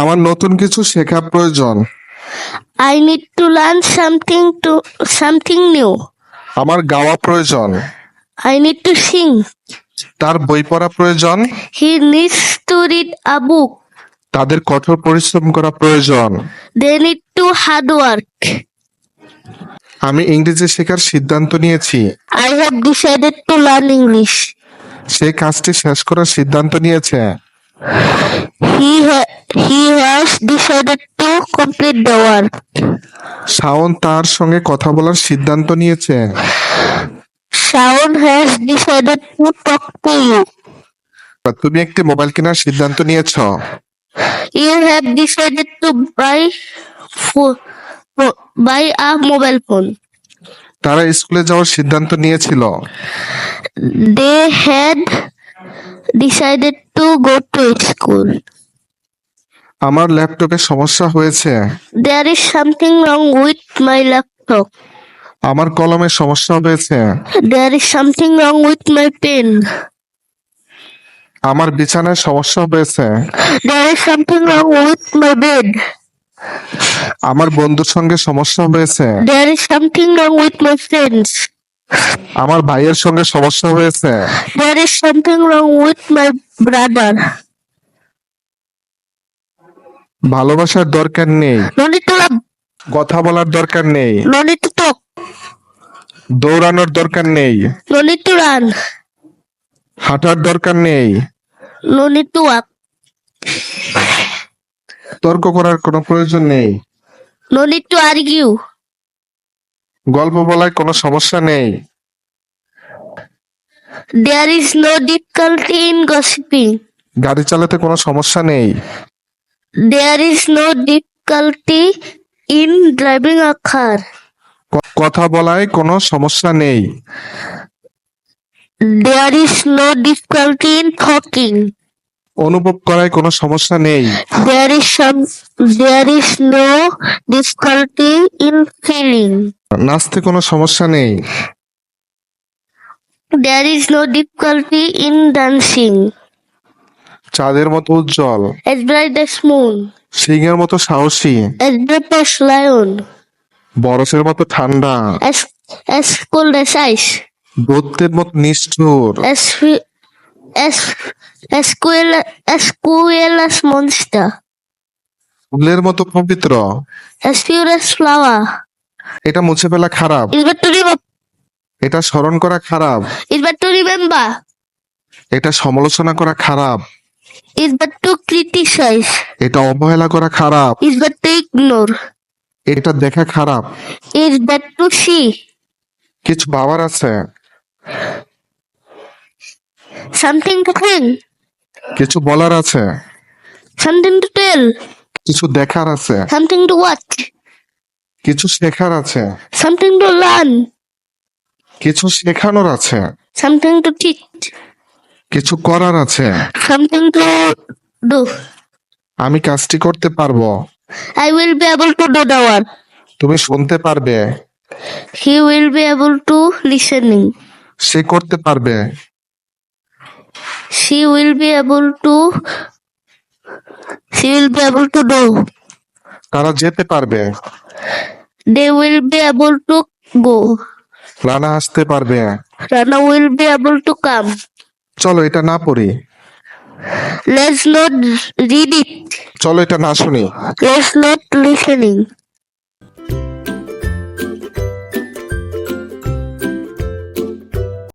আমার নতুন কিছু শেখা প্রয়োজন। I need to learn something to something new আমার গাওয়া প্রয়োজন। আই নিড টু সিং তার বই পড়া প্রয়োজন। He needs to read a book তাদের কঠোর পরিশ্রম করা প্রয়োজন। They need to hard work আমি ইংরেজি শেখার সিদ্ধান্ত নিয়েছি। I have decided to learn English সে কাজটি শেষ করার সিদ্ধান্ত নিয়েছে। He ha- he has decided to complete the work. Shaon তার সঙ্গে কথা বলার সিদ্ধান্ত নিয়েছে Shaun has decided to talk to you. তুমি একটি মোবাইল কেনার সিদ্ধান্ত নিয়েছ You have decided to buy fo- fo- buy a mobile phone. তারা স্কুলে যাওয়ার সিদ্ধান্ত নিয়েছিল They had decided to go to school. আমার ল্যাপটপে সমস্যা হয়েছে There is something wrong with my laptop. আমার কলমে সমস্যা হয়েছে There is something wrong with my pen. আমার বিছানায় সমস্যা হয়েছে There is something wrong with my bed. আমার বন্ধুর সঙ্গে সমস্যা হয়েছে There is something wrong with my friends. আমার ভাইয়ের সঙ্গে সমস্যা হয়েছে There is something wrong with my brother. ভালোবাসার দরকার নেই No need to love. কথা বলার দরকার নেই No need to talk. দৌড়ানোর দরকার নেই No need to run. হাঁটার দরকার নেই No need to walk. তর্ক করার কোনো প্রয়োজন নেই No need to argue. গল্প বলায় কোনো সমস্যা নেই There is no difficulty in gossiping. গাড়ি চালাতে কোনো সমস্যা নেই There is no difficulty in driving a car. কথা বলায় কোনো সমস্যা নেই There is no difficulty in talking. অনুভব করায় কোনো সমস্যা নেই There is some there is no difficulty in feeling. নাচতে কোনো সমস্যা নেই There is no difficulty in dancing. চাঁদের মতো উজ্জ্বল As bright as moon, সিংহের মতো সাহসী as brave as lion, বরফের মতো ঠান্ডা as as cold as ice, দৈত্যের মতো নিষ্ঠুর as as monster, ফুলের মতো পবিত্র as flower. এটা মুছে ফেলা খারাপ. এটা স্মরণ করা খারাপ to remember. এটা সমালোচনা করা খারাপ to criticize. এটা অবহেলা করা খারাপ to ignore. এটা দেখা খারাপ to see. কিছু বাবার আছে Something to think. কিছু বলার আছে Something to tell. কিছু দেখার আছে Something to watch. কিছু শেখার আছে Something to learn. কিছু শেখানোর আছে Something to teach. কিছু করার আছে Something to do. আমি কাজটি করতে পারব I will be able to do the work. তুমি শুনতে পারবে He will be able to listening. সে করতে পারবে She will be able to she will be able to do. তারা যেতে পারবে They will be able to go. Rana আসতে পারবে Rana will be able to come. চলো এটা না পড়ি Let's not read it. চলো এটা না শুনি Let's not listening.